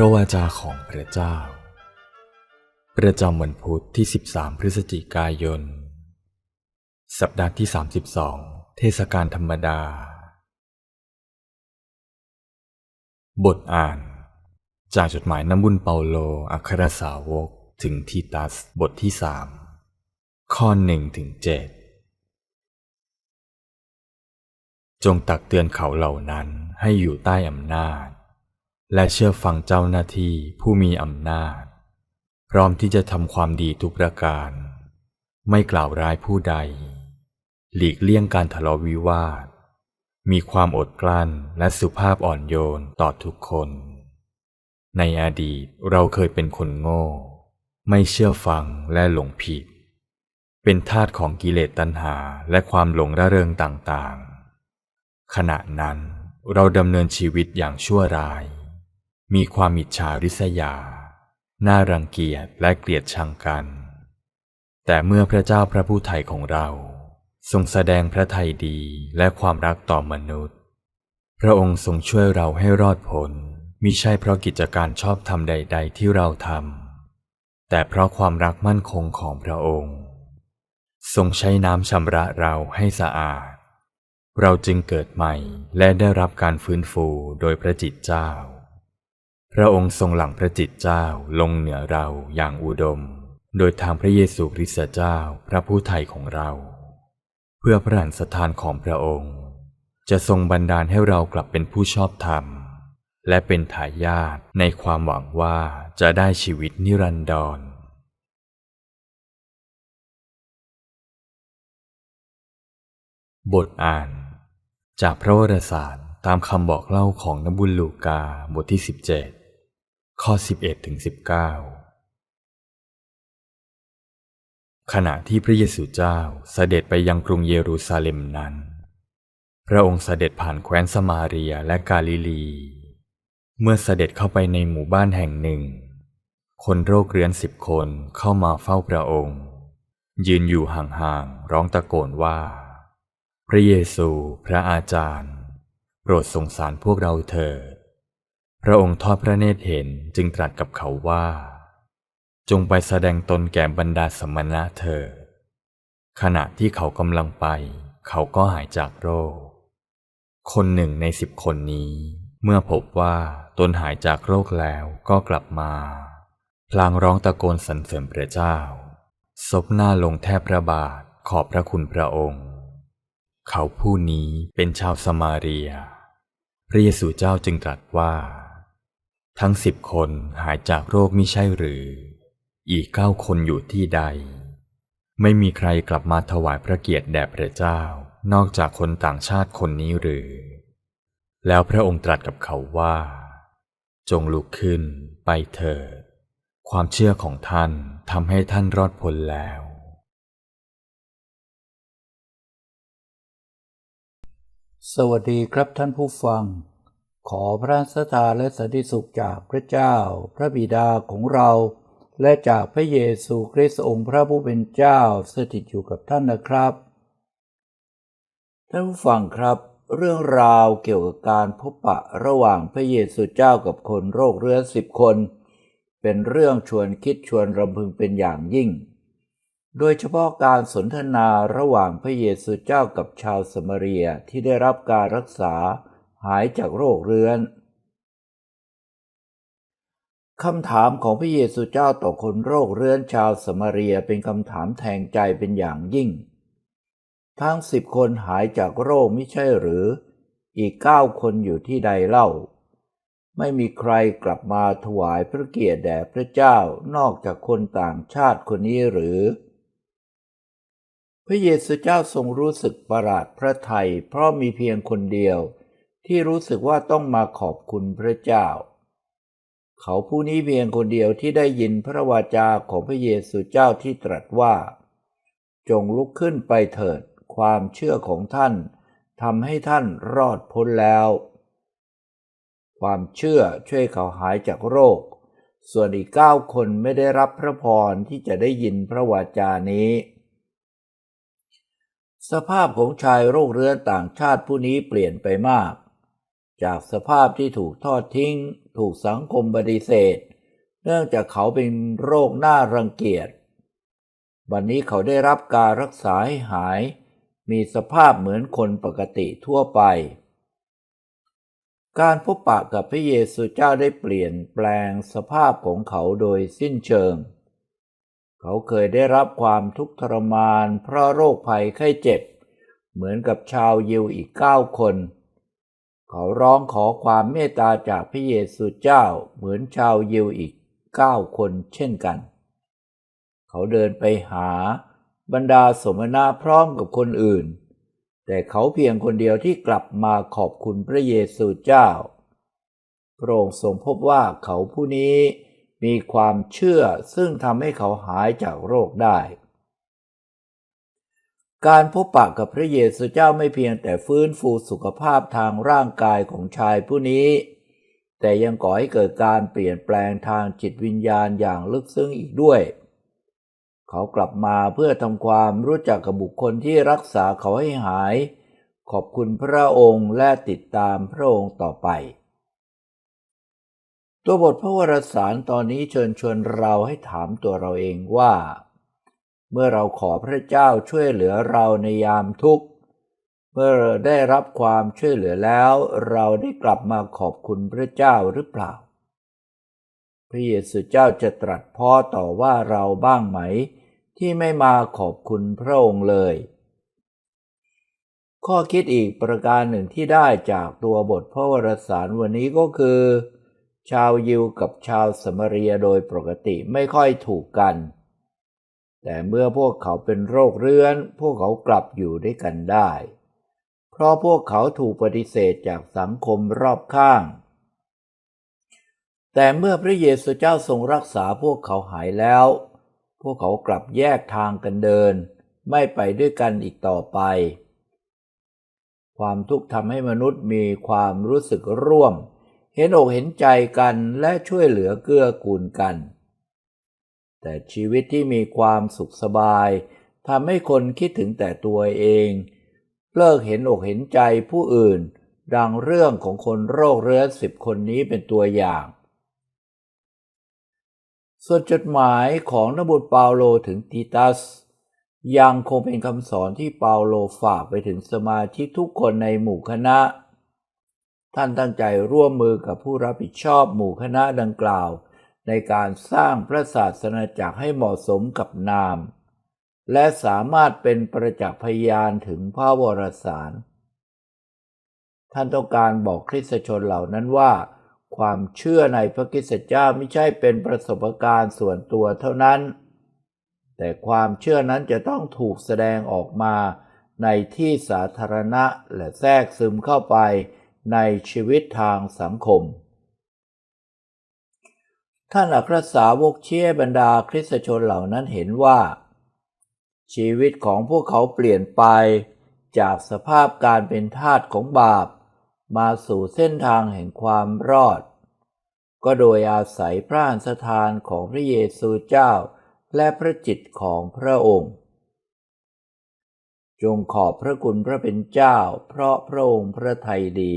ระวาจาของพระเจ้า ประจำวันพุธที่ 13 พฤศจิกายน สัปดาห์ที่ 32 เทศกาลธรรมดา บทอ่าน จากจดหมายน้ำบุญเปาโล อัครสาวกถึงทีตัสบทที่สามข้อหนึ่งถึงเจ็ดจงตักเตือนเขาเหล่านั้นให้อยู่ใต้อำนาจ และเชื่อฟังเจ้าหน้าที่ผู้มีอำนาจ พร้อมที่จะทำความดีทุกประการ ไม่กล่าวร้ายผู้ใด หลีกเลี่ยงการทะเลาะวิวาท มีความอดกลั้นและสุภาพอ่อนโยนต่อทุกคน ในอดีตเราเคยเป็นคนโง่ ไม่เชื่อฟังและหลงผิด เป็นทาสของกิเลสตัณหาและความหลงระเริงต่างๆ ขณะนั้นเราดำเนินชีวิตอย่างชั่วร้าย มีความอิจฉาริษยา น่ารังเกียจและเกลียดชังกัน แต่เมื่อพระเจ้าพระผู้ไถ่ของเรา ทรงแสดงพระทัยดีและความรักต่อมนุษย์ พระองค์ทรงช่วยเราให้รอดพ้นมิใช่เพราะกิจการชอบธรรมใด ๆ ที่เราทำแต่เพราะความรักมั่นคงของพระองค์ ทรงใช้น้ำชำระเราให้สะอาด เราจึงเกิดใหม่และได้รับการฟื้นฟูโดยพระจิตเจ้า พระองค์ทรงหลังพระจิตเจ้าลงเหนือเราอย่างอุดม โดยทางพระเยซูคริสต์เจ้าพระผู้ไถ่ของเรา เพื่อพระหันสถานของพระองค์ จะทรงบันดาลให้เรากลับเป็นผู้ชอบธรรม และเป็นทายาทในความหวังว่าจะได้ชีวิตนิรันดรบทอ่าน จากพระวรสารตามคำบอกเล่าของนบุญลูกาบทที่ 17 ข้อ 11ถึง19 ขณะที่พระเยซูเจ้าเสด็จไปยังกรุงเยรูซาเล็มนั้น พระองค์เสด็จผ่านแคว้นสมาเรียและกาลิลี เมื่อเสด็จเข้าไปในหมู่บ้านแห่งหนึ่ง คนโรคเรื้อนสิบคนเข้ามาเฝ้าพระองค์ ยืนอยู่ห่างๆร้องตะโกนว่า พระเยซู พระอาจารย์ โปรดสงสารพวกเราเถิด พระองค์ทอดพระเนตรเห็นจึงตรัสกับเขาว่า จงไปแสดงตนแก่บรรดาสมณะเถิดขณะที่เขากำลังไป เขาก็หายจากโรค คนหนึ่งในสิบคนนี้ เมื่อพบว่าตนหายจากโรคแล้วก็กลับมา พลางร้องตะโกนสรรเสริญพระเจ้าซบหน้าลงแทบพระบาทขอบพระคุณพระองค์ เขาผู้นี้เป็นชาวสมาเรีย พระเยซูเจ้าจึงตรัสว่า ทั้งสิบคนหายจากโรคมิใช่หรือ อีกเก้าคนอยู่ที่ใด ไม่มีใครกลับมาถวายพระเกียรติแด่พระเจ้า นอกจากคนต่างชาติคนนี้หรือ แล้วพระองค์ตรัสกับเขาว่า จงลุกขึ้นไปเถิด ความเชื่อของท่านทำให้ท่านรอดพ้นแล้ว สวัสดีครับท่านผู้ฟัง ขอพระสถาและสันติสุขจากพระเจ้า พระบิดาของเรา และจากพระเยซูคริสต์องค์พระผู้เป็นเจ้าสถิตอยู่กับท่านนะครับท่านผู้ฟังครับ เรื่องราวเกี่ยวกับการพบปะระหว่างพระเยซูเจ้ากับคนโรคเรื้อนสิบคน เป็นเรื่องชวนคิดชวนรำพึงเป็นอย่างยิ่ง โดยเฉพาะการสนทนาระหว่างพระเยซูเจ้ากับชาวสมาเรียที่ได้รับการรักษา หายจากโรคเรื้อนคำถามของพระเยซูเจ้าต่อคนโรคเรื้อนชาวสมาเรียเป็นคำถามแทงใจเป็นอย่างยิ่ง ทั้งสิบคนหายจากโรคไม่ใช่หรือ อีกเก้าคนอยู่ที่ใดเล่า ไม่มีใครกลับมาถวายพระเกียรติแด่พระเจ้านอกจากคนต่างชาติคนนี้หรือ พระเยซูเจ้าทรงรู้สึกประหลาดพระทัยเพราะมีเพียงคนเดียว ที่รู้สึกว่าต้องมาขอบคุณพระเจ้า เขาผู้นี้เพียงคนเดียวที่ได้ยินพระวาจาของพระเยซูเจ้าที่ตรัสว่า จงลุกขึ้นไปเถิดความเชื่อของท่านทำให้ท่านรอดพ้นแล้ว ความเชื่อช่วยเขาหายจากโรค ส่วนอีกเก้าคนไม่ได้รับพระพรที่จะได้ยินพระวาจานี้ สภาพของชายโรคเรื้อนต่างชาติผู้นี้เปลี่ยนไปมาก จากสภาพที่ถูกทอดทิ้ง ถูกสังคมปฏิเสธ เนื่องจากเขาเป็นโรคหน่ารังเกียจ วันนี้เขาได้รับการรักษาให้หาย มีสภาพเหมือนคนปกติทั่วไป การพบปะกับพระเยซูเจ้าได้เปลี่ยนแปลงสภาพของเขาโดยสิ้นเชิง เขาเคยได้รับความทุกข์ทรมานเพราะโรคภัยไข้เจ็บ เหมือนกับชาวยิวอีกเก้าคนเขาร้องขอความเมตตาจากพระเยซูเจ้าเหมือนชาวยิวอีกเก้าคนเช่นกัน เขาเดินไปหาบรรดาสมณะพร้อมกับคนอื่น แต่เขาเพียงคนเดียวที่กลับมาขอบคุณพระเยซูเจ้า พระองค์ทรงพบว่าเขาผู้นี้มีความเชื่อซึ่งทำให้เขาหายจากโรคได้ การพบปะกับพระเยซูเจ้าไม่เพียงแต่ฟื้นฟูสุขภาพทางร่างกายของชายผู้นี้ แต่ยังก่อให้เกิดการเปลี่ยนแปลงทางจิตวิญญาณอย่างลึกซึ้งอีกด้วย เขากลับมาเพื่อทำความรู้จักกับบุคคลที่รักษาเขาให้หาย ขอบคุณพระองค์และติดตามพระองค์ต่อไป ตัวบทพระวรสารตอนนี้เชิญชวนเราให้ถามตัวเราเองว่า เมื่อเราขอพระเจ้าช่วยเหลือเราในยามทุกข์ เมื่อได้รับความช่วยเหลือแล้ว เราได้กลับมาขอบคุณพระเจ้าหรือเปล่า พระเยซูเจ้าจะตรัสพ่อต่อว่าเราบ้างไหม ที่ไม่มาขอบคุณพระองค์เลย ข้อคิดอีกประการหนึ่งที่ได้จากตัวบทพระวรสารวันนี้ก็คือ ชาวยิวกับชาวสมเรียโดยปกติไม่ค่อยถูกกัน แต่เมื่อพวกเขาเป็นโรคเรื้อน พวกเขากลับอยู่ด้วยกันได้ เพราะพวกเขาถูกปฏิเสธจากสังคมรอบข้าง แต่เมื่อพระเยซูเจ้าทรงรักษาพวกเขาหายแล้ว พวกเขากลับแยกทางกันเดิน ไม่ไปด้วยกันอีกต่อไป ความทุกข์ทำให้มนุษย์มีความรู้สึกร่วม เห็นอกเห็นใจกันและช่วยเหลือเกื้อกูลกัน แต่ชีวิตที่มีความสุขสบายทำให้คนคิดถึงแต่ตัวเอง เลิกเห็นอกเห็นใจผู้อื่น ดังเรื่องของคนโรคเรื้อนสิบคนนี้เป็นตัวอย่าง ส่วนจดหมายของนบุตรเปาโลถึงติตัส ยังคงเป็นคำสอนที่เปาโลฝากไปถึงสมาชิกทุกคนในหมู่คณะ ท่านตั้งใจร่วมมือกับผู้รับผิดชอบหมู่คณะดังกล่าว ในการสร้างพระศาสนาจักรให้เหมาะสมกับนาม และสามารถเป็นประจักษ์พยานถึงพระวรสาร ท่านต้องการบอกคริสตชนเหล่านั้นว่า ความเชื่อในพระคริสตเจ้าไม่ใช่เป็นประสบการณ์ส่วนตัวเท่านั้น แต่ความเชื่อนั้นจะต้องถูกแสดงออกมาในที่สาธารณะและแทรกซึมเข้าไปในชีวิตทางสังคม ท่านอัครสาวกเชี่ยบรรดาคริสตชนเหล่านั้นเห็นว่า ชีวิตของพวกเขาเปลี่ยนไป จากสภาพการเป็นทาสของบาป มาสู่เส้นทางแห่งความรอด ก็โดยอาศัยพระอันสถานของพระเยซูเจ้า และพระจิตของพระองค์ จงขอบพระคุณพระเป็นเจ้า เพราะพระองค์พระทัยดี